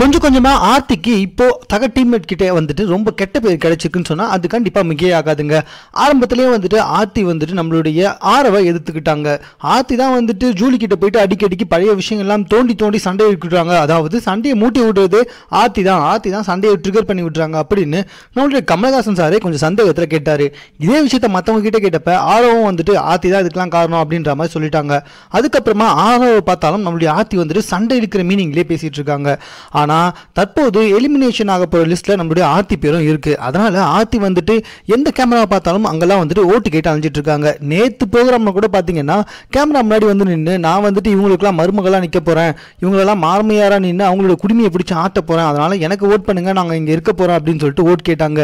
கொஞ்சம் கொஞ்சமாக ஆர்த்திக்கு இப்போ தக டீம்மேட் கிட்டே வந்துட்டு ரொம்ப கெட்ட பேர் கிடைச்சிருக்குன்னு சொன்னால் அது கண்டிப்பாக மிகே ஆகாதுங்க. ஆரம்பத்துலேயே வந்துட்டு ஆர்த்தி வந்துட்டு நம்மளுடைய ஆரவை எதிர்த்துக்கிட்டாங்க. ஆர்த்தி தான் வந்துட்டு ஜூலி கிட்ட போயிட்டு அடிக்கடிக்கு பழைய விஷயங்கள்லாம் தோண்டி தோண்டி சண்டை விட்டுறாங்க அதாவது சண்டையை மூட்டி விடுறது ஆர்த்தி தான். ஆர்த்தி தான் சண்டையை ட்ரிகர் பண்ணி விட்டுறாங்க அப்படின்னு நம்மளுடைய கமலஹாசன் சாரே கொஞ்சம் சந்தேகத்தில் கேட்டார். இதே விஷயத்த மற்றவங்க கிட்ட கேட்டப்ப ஆரவம் வந்துட்டு ஆர்த்தி தான் இதுக்கெல்லாம் காரணம் அப்படின்ற மாதிரி சொல்லிட்டாங்க. அதுக்கப்புறமா ஆரவை பார்த்தாலும் நம்மளுடைய ஆர்த்தி வந்துட்டு சண்டை இருக்கிற மீனிங்லேயே பேசிகிட்டு இருக்காங்க. ஆனால் தற்போது எலிமினேஷன் ஆக போகிற லிஸ்ட்ல நம்மளுடைய ஆர்த்தி பேரும் இருக்குது அதனால் ஆர்த்தி வந்துட்டு எந்த கேமரா பார்த்தாலும் அங்கெல்லாம் வந்துட்டு ஓட்டு கேட்டு அழிஞ்சிட்டு இருக்காங்க. நேற்று ப்ரோக்ராமில் கூட பார்த்தீங்கன்னா கேமரா முன்னாடி வந்து நின்று நான் வந்துட்டு இவங்களுக்குலாம் மருமகளாக நிற்க போகிறேன் இவங்களெல்லாம் மார்மையாராக நின்று அவங்களோட குடுமையை பிடிச்சி ஆட்ட போகிறேன் அதனால் எனக்கு ஓட் பண்ணுங்கள் நாங்கள் இங்கே இருக்க போகிறோம் அப்படின்னு சொல்லிட்டு ஓட் கேட்டாங்க.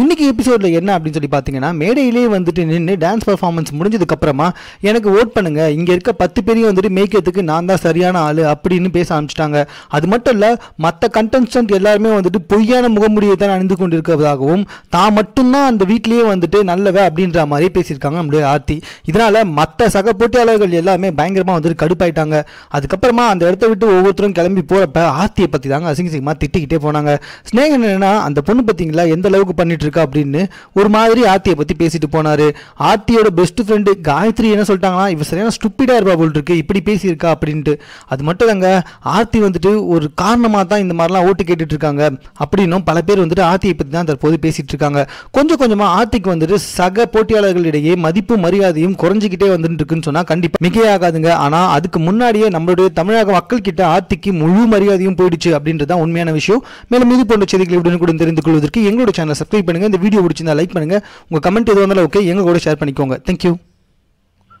இன்னைக்கு எபிசோட்ல என்ன அப்படின்னு சொல்லி பார்த்தீங்கன்னா மேடையிலேயே வந்துட்டு நின்று டான்ஸ் பர்ஃபார்மன்ஸ் முடிஞ்சதுக்கப்புறமா எனக்கு ஓட் பண்ணுங்கள் இங்கே இருக்க பத்து பேரையும் வந்துட்டு மேய்க்கிறதுக்கு நான் தான் சரியான ஆள் அப்படின்னு பேச ஆரம்பிச்சிட்டாங்க. அது மட்டும் இல்லை மற்ற கண்டஸ்டன்ட் எல்லாருமே வந்துட்டு பொய்யான முகமுடியை தான் அணிந்து கொண்டிருக்கிறதாகவும் தான் மட்டும்தான் அந்த வீட்லேயே வந்துட்டு நல்லவ அப்படின்ற மாதிரி பேசியிருக்காங்க நம்முடைய ஆர்த்தி. இதனால் மற்ற சக போட்டியாளர்கள் எல்லாமே பயங்கரமாக வந்துட்டு கடுப்பாயிட்டாங்க. அதுக்கப்புறமா அந்த இடத்த விட்டு ஒவ்வொருத்தரும் கிளம்பி போகிறப்ப ஆர்த்தியை பற்றி தாங்க அசிங்கசிங்கமா திட்டிக்கிட்டே போனாங்க. ஸ்னேகன் என்னன்னா அந்த பொண்ணு பார்த்தீங்களா எந்த அளவுக்கு பண்ணிட்டு இருக்கா அப்படின்னு ஒரு மாதிரி ஆர்த்தியை பற்றி பேசிட்டு போனார். ஆர்த்தியோட பெஸ்ட் ஃப்ரெண்டு காயத்ரி என்ன சொல்லிட்டாங்கன்னா இவ சரியான ஸ்டுப்பிடா இருப்பா போல் இருக்கு இப்படி பேசியிருக்கா அப்படின்ட்டு. அது மட்டும் இல்லைங்க ஆர்த்தி வந்துட்டு ஒரு காரணமாக தான் இந்த மாதிரிலாம் ஓட்டு கேட்டுட்டு இருக்காங்க அப்படின்னும் பல பேர் வந்துட்டு ஆர்த்தியை பற்றி தான் தற்போது பேசிட்டு இருக்காங்க கொஞ்சம் கொஞ்சமாக ஆர்த்திக்கு வந்துட்டு சக போட்டியாளர்களிடையே மதிப்பு மரியாதையும் குறைஞ்சிக்கிட்டே வந்துட்டு இருக்குன்னு சொன்னால் கண்டிப்பாக மிகையாகாதுங்க ஆனால் அதுக்கு முன்னாடியே நம்மளுடைய தமிழக மக்கள் கிட்ட ஆர்த்திக்கு முழு மரியாதையும் போயிடுச்சு அப்படின்றது தான் உண்மையான விஷயம். மேலும் இது போன்ற செய்திகளை உடனுக்குடன் தெரிந்து கொள்வதற்கு எங்களோட சேனல் சப்ஸ்கிரைப் பண்ணுங்க. இந்த வீடியோ பிடிச்சிருந்தா லைக் பண்ணுங்க. உங்கள் கமெண்ட் எதுவும் இருந்தாலும் ஓகே எங்க கூட ஷேர் பண்ணிக்கோங்க. தேங்க்யூ